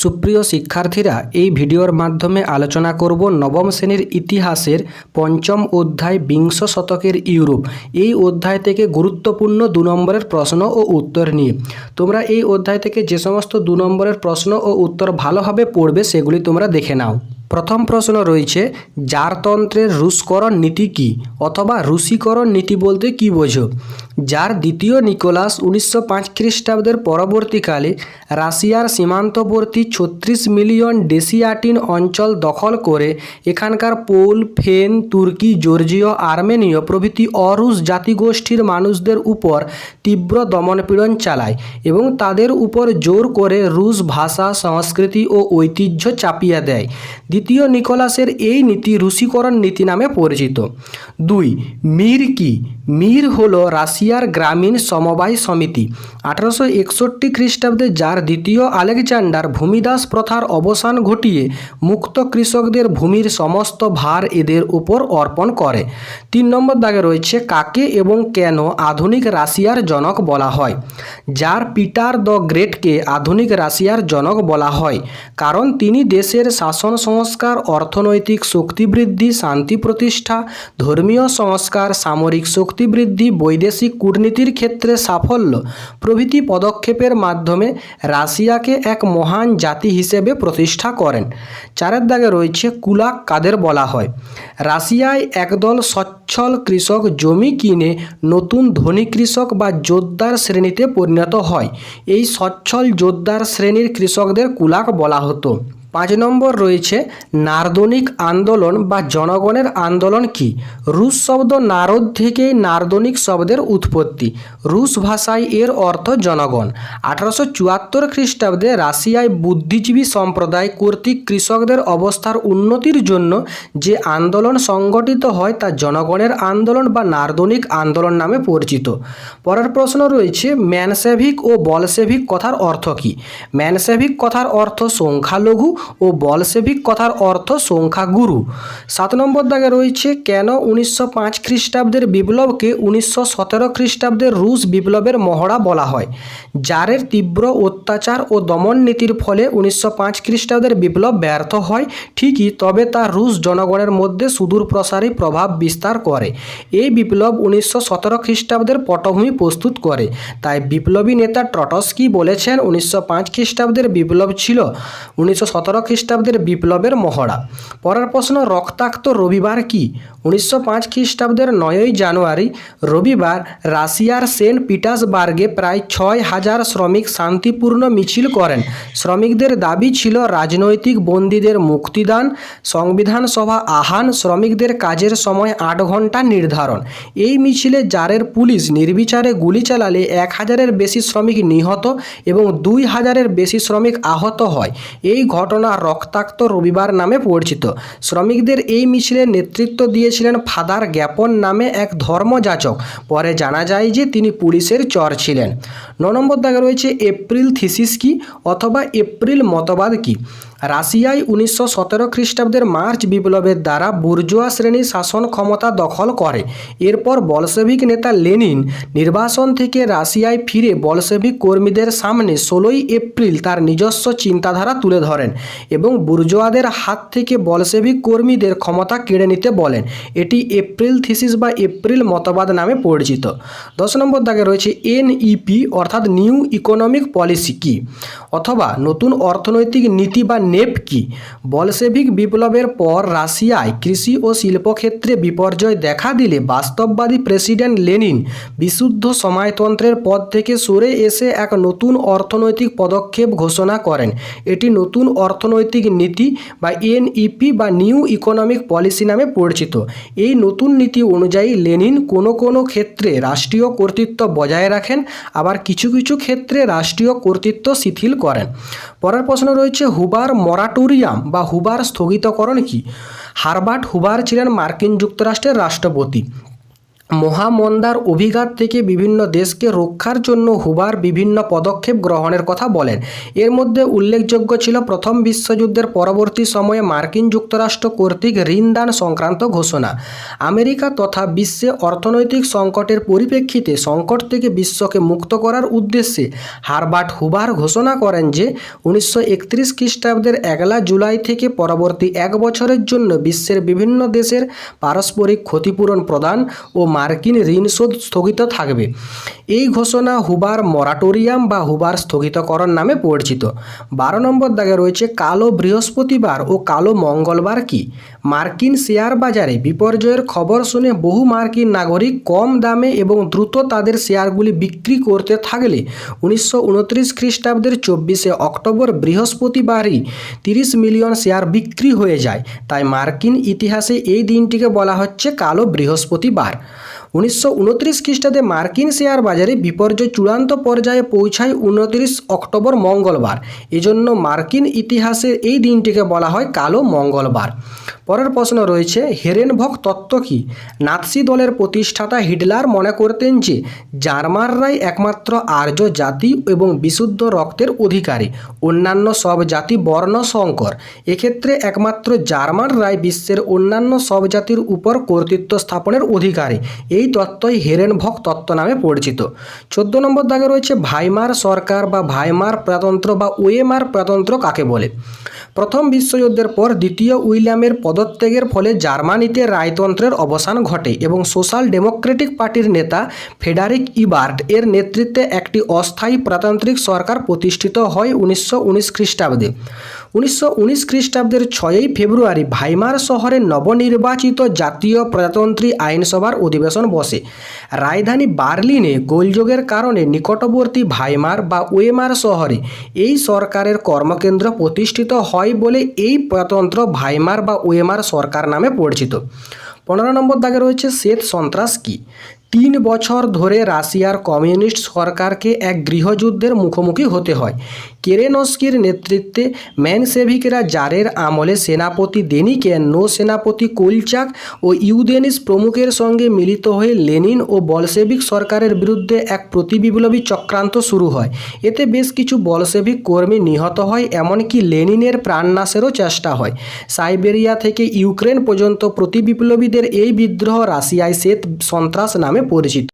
সুপ্রিয় শিক্ষার্থীরা, এই ভিডিওর মাধ্যমে আলোচনা করব নবম শ্রেণির ইতিহাসের পঞ্চম অধ্যায় বিংশ শতকের ইউরোপ। এই অধ্যায় থেকে গুরুত্বপূর্ণ দু নম্বরের প্রশ্ন ও উত্তর নিয়ে। তোমরা এই অধ্যায় থেকে যে সমস্ত দু নম্বরের প্রশ্ন ও উত্তর ভালোভাবে পড়বে, সেগুলি তোমরা দেখে নাও। প্রথম প্রশ্ন রয়েছে, জারতন্ত্রের রুশকরণ নীতি কী? অথবা রুশীকরণ নীতি বলতে কী বোঝো? যার দ্বিতীয় নিকোলাস উনিশশো পাঁচ খ্রিস্টাব্দের পরবর্তীকালে রাশিয়ার সীমান্তবর্তী ছত্রিশ মিলিয়ন ডেসিয়াটিন অঞ্চল দখল করে এখানকার পোল, ফেন, তুর্কি, জর্জীয়, আর্মেনীয় প্রভৃতি অরুশ জাতিগোষ্ঠীর মানুষদের উপর তীব্র দমনপীড়ন চালায় এবং তাদের উপর জোর করে রুশ ভাষা, সংস্কৃতি ও ঐতিহ্য চাপিয়ে দেয়। দ্বিতীয় নিকোলাসের এই নীতি রুশীকরণ নীতি নামে পরিচিত। দুই, মির কি? মির হল রাশিয়ার গ্রামীণ সমবায় সমিতি। আঠারোশো একষট্টি খ্রিস্টাব্দে যার দ্বিতীয় আলেকজান্ডার ভূমিদাস প্রথার অবসান ঘটিয়ে মুক্ত কৃষকদের ভূমির সমস্ত ভার এদের উপর অর্পণ করে। তিন নম্বর দাগে রয়েছে কাকে এবং কেন আধুনিক রাশিয়ার জনক বলা হয়। যার পিটার দ্য গ্রেটকে আধুনিক রাশিয়ার জনক বলা হয়, কারণ তিনি দেশের শাসন সংস্কার, অর্থনৈতিক শক্তিবৃদ্ধি শান্তি প্রতিষ্ঠা, ধর্মীয় সংস্কার, সামরিক শক্তিবৃদ্ধি বৈদেশিক কূটনীতির ক্ষেত্রে সাফল্য, প্রভৃতি পদক্ষেপের মাধ্যমে রাশিয়াকে এক মহান জাতি হিসেবে প্রতিষ্ঠা করেন। চারের দাগে রয়েছে কুলাক, কাদের বলা হয়। রাশিয়ায় একদল সচ্ছল কৃষক জমি কিনে নতুন ধনী কৃষক বা জোরদার শ্রেণীতে পরিণত হয়। এই সচ্ছল জোরদার শ্রেণির কৃষকদের কুলাক বলা হতো। পাঁচ নম্বর রয়েছে, নার্দনিক আন্দোলন বা জনগণের আন্দোলন কি? রুশ শব্দ নারদ থেকেই নার্দনিক শব্দের উৎপত্তি। রুশ ভাষায় এর অর্থ জনগণ। আঠারোশো চুয়াত্তর খ্রিস্টাব্দে রাশিয়ায় বুদ্ধিজীবী সম্প্রদায় কর্তৃক কৃষকদের অবস্থার উন্নতির জন্য যে আন্দোলন সংগঠিত হয় তা জনগণের আন্দোলন বা নার্দনিক আন্দোলন নামে পরিচিত। পরের প্রশ্ন রয়েছে, ম্যানসেভিক ও বলসেভিক কথার অর্থ কী? ম্যানসেভিক কথার অর্থ সংখ্যালঘু ও বলসেভিক কথার অর্থ সংখ্যা গুরু। সাত নম্বর দাগে রয়েছে, কেন উনিশশো পাঁচ খ্রিস্টাব্দের বিপ্লবকে উনিশশো সতেরো খ্রিস্টাব্দের রুশ বিপ্লবের মহড়া বলা হয় জারের তীব্র অত্যাচার ও দমন নীতির ফলে উনিশশো পাঁচ খ্রিস্টাব্দের বিপ্লব ব্যর্থ হয়, ঠিকই তবে তা রুশ জনগণের মধ্যে সুদূর প্রসারী প্রভাব বিস্তার করে। এই বিপ্লব উনিশশো সতেরো খ্রিস্টাব্দের পটভূমি প্রস্তুত করে। তাই বিপ্লবী নেতা ট্রটস্কি বলেছেন, উনিশশো পাঁচ খ্রিস্টাব্দের বিপ্লব ছিল, উনিশশো সতেরো খ্রিস্টাব্দের বিপ্লবের মহড়া। পরের প্রশ্ন, রক্তাক্ত রবিবার কি? উনিশশো পাঁচ খ্রিস্টাব্দের নয়ই জানুয়ারি, রবিবার রাশিয়ার সেন্ট পিটার্সবার্গে প্রায় ছয় হাজার শ্রমিক শান্তিপূর্ণ মিছিল করেন। শ্রমিকদের দাবি ছিল রাজনৈতিক বন্দীদের মুক্তিদান, সংবিধান সভা আহান শ্রমিকদের কাজের সময় আট ঘণ্টা নির্ধারণ। এই মিছিলে জারের পুলিশ নির্বিচারে গুলি চালালে এক হাজারের বেশি শ্রমিক নিহত এবং দুই হাজারের বেশি শ্রমিক আহত হয়। এই ঘটনা রক্তাক্ত রবিবার নামে পরিচিত। শ্রমিকদের এই মিছিলে নেতৃত্ব দিয়েছিলেন ফাদার জ্ঞাপন নামে এক ধর্মযাচক পরে জানা যায় যে তিনি পুলিশের চর ছিলেন। ন নম্বর দাগে রয়েছে এপ্রিল থিসিস কি অথবা এপ্রিল মতবাদ কি? রাশিয়ায় উনিশশো সতেরো খ্রিস্টাব্দের মার্চ বিপ্লবের দ্বারা বুর্জোয়া শ্রেণি শাসন ক্ষমতা দখল করে। এরপর বলসেভিক নেতা লেনিন নির্বাসন থেকে রাশিয়ায় ফিরে বলসেভিক কর্মীদের সামনে ষোলোই এপ্রিল তার নিজস্ব চিন্তাধারা তুলে ধরেন এবং বুর্জোয়াদের হাত থেকে বলসেভিক কর্মীদের ক্ষমতা কেড়ে নিতে বলেন। এটি এপ্রিল থিসিস বা এপ্রিল মতবাদ নামে পরিচিত। দশ নম্বর দাগে রয়েছে এনইপি অর্থাৎ নিউ ইকোনমিক পলিসি কি? অথবা নতুন অর্থনৈতিক নীতি বা নেপ কি? বলসেভিক বিপ্লবের পর রাশিয়ায় কৃষি ও শিল্পক্ষেত্রে বিপর্যয় দেখা দিলে বাস্তববাদী প্রেসিডেন্ট লেনিন বিশুদ্ধ সমাজতন্ত্রের পদ থেকে সরে এসে এক নতুন অর্থনৈতিক পদক্ষেপ ঘোষণা করেন। এটি নতুন অর্থনৈতিক নীতি বা এনইপি বা নিউ ইকোনমিক পলিসি নামে পরিচিত। এই নতুন নীতি অনুযায়ী লেনিন কোনো কোনো ক্ষেত্রে রাষ্ট্রীয় কর্তৃত্ব বজায় রাখেন, আবার কিছু কিছু কিছু ক্ষেত্রে রাষ্ট্রীয় কর্তৃত্ব শিথিল করেন। পরের প্রশ্ন রয়েছে, হুবার মরাটোরিয়াম বা হুবার স্থগিতকরণ কি? হারবার্ট হুবার ছিলেন মার্কিন যুক্তরাষ্ট্রের রাষ্ট্রপতি। মহামন্দার অভিঘাত থেকে বিভিন্ন দেশকে রক্ষার জন্য হুবার বিভিন্ন পদক্ষেপ গ্রহণের কথা বলেন। এর মধ্যে উল্লেখযোগ্য ছিল প্রথম বিশ্বযুদ্ধের পরবর্তী সময়ে মার্কিন যুক্তরাষ্ট্র কর্তৃক ঋণদান সংক্রান্ত ঘোষণা। আমেরিকা তথা বিশ্বে অর্থনৈতিক সংকটের পরিপ্রেক্ষিতে সংকট থেকে বিশ্বকে মুক্ত করার উদ্দেশ্যে হারবার্ট হুবার ঘোষণা করেন যে, উনিশশো একত্রিশ খ্রিস্টাব্দের একলা জুলাই থেকে পরবর্তী এক বছরের জন্য বিশ্বের বিভিন্ন দেশের পারস্পরিক ক্ষতিপূরণ প্রদান ও মার্কিন ঋণ শোধ স্থগিত থাকবে। এই ঘোষণা হুবার মরাটোরিয়াম বা হুবার স্থগিতকরণ নামে পরিচিত। বারো নম্বর দাগে রয়েছে, কালো বৃহস্পতিবার ও কালো মঙ্গলবার কি? মার্কিন শেয়ার বাজারে বিপর্যয়ের খবর শুনে বহু মার্কিন নাগরিক কম দামে এবং দ্রুত তাদের শেয়ারগুলি বিক্রি করতে থাকলে উনিশশো উনত্রিশ খ্রিস্টাব্দের চব্বিশে অক্টোবর বৃহস্পতিবারই তিরিশ মিলিয়ন শেয়ার বিক্রি হয়ে যায়। তাই মার্কিন ইতিহাসে এই দিনটিকে বলা হচ্ছে কালো বৃহস্পতিবার। উনিশশো উনত্রিশ খ্রিস্টাব্দে মার্কিন শেয়ার বাজারে বিপর্যয় চূড়ান্ত পর্যায়ে পৌঁছায় উনত্রিশ অক্টোবর মঙ্গলবার। এজন্য মার্কিন ইতিহাসের এই দিনটিকে বলা হয় কালো মঙ্গলবার। পরের প্রশ্ন রয়েছে, হেরেনভক তত্ত্ব কি? নাৎসি দলের প্রতিষ্ঠাতা হিটলার মনে করতেন যে জার্মানরাই একমাত্র আর্য জাতি এবং বিশুদ্ধ রক্তের অধিকারী, অন্যান্য সব জাতি বর্ণ সংকর এক্ষেত্রে একমাত্র জার্মানরাই বিশ্বের অন্যান্য সব জাতির উপর কর্তৃত্ব স্থাপনের অধিকারী। এই তত্ত্বই হেরেনভক তত্ত্ব নামে পরিচিত। চোদ্দ নম্বর দাগে রয়েছে ভাইমার সরকার বা ভাইমার প্রজাতন্ত্র বা ওয়েমার প্রজাতন্ত্র কাকে বলে? প্রথম বিশ্বযুদ্ধের পর দ্বিতীয় উইলিয়ামের পদত্যাগের ফলে জার্মানিতে রায়তন্ত্রের অবসান ঘটে এবং সোশ্যাল ডেমোক্রেটিক পার্টির নেতা ফেডারিক ইবার্ট এর নেতৃত্বে একটি অস্থায়ী প্রজাতান্ত্রিক সরকার প্রতিষ্ঠিত হয় উনিশশো উনিশ খ্রিস্টাব্দে। উনিশশো উনিশ খ্রিস্টাব্দের ছয়ই ফেব্রুয়ারি ভাইমার শহরে নবনির্বাচিত জাতীয় প্রজাতন্ত্রী আইনসভার অধিবেশন বসে। রাজধানী বার্লিনে গোলযোগের কারণে নিকটবর্তী ভাইমার বা ওয়েমার শহরে এই সরকারের কর্মকেন্দ্র প্রতিষ্ঠিত হয় বলে এই প্রজাতন্ত্র ভাইমার বা ওয়েমার সরকার নামে পরিচিত। পনেরো নম্বর দাগে রয়েছে শ্বেত সন্ত্রাস কী? তিন বছর ধরে রাশিয়ার কমিউনিস্ট সরকারকে এক গৃহযুদ্ধের মুখোমুখি হতে হয়। কেরেনস্কির নেতৃত্বে ম্যানসেভিকরা জারের আমলে সেনাপতি দেনিকে নৌ সেনাপতি কোলচাক ও ইউদেনিস প্রমুখের সঙ্গে মিলিত হয়ে লেনিন ও বলসেভিক সরকারের বিরুদ্ধে এক প্রতিবিপ্লবী চক্রান্ত শুরু হয়। এতে বেশ কিছু বলসেভিক কর্মী নিহত হয়, এমনকি লেনিনের প্রাণনাশেরও চেষ্টা হয়। সাইবেরিয়া থেকে ইউক্রেন পর্যন্ত প্রতিবিপ্লবীদের এই বিদ্রোহ রাশিয়ায় শ্বেত সন্ত্রাস নামে পরিচিত।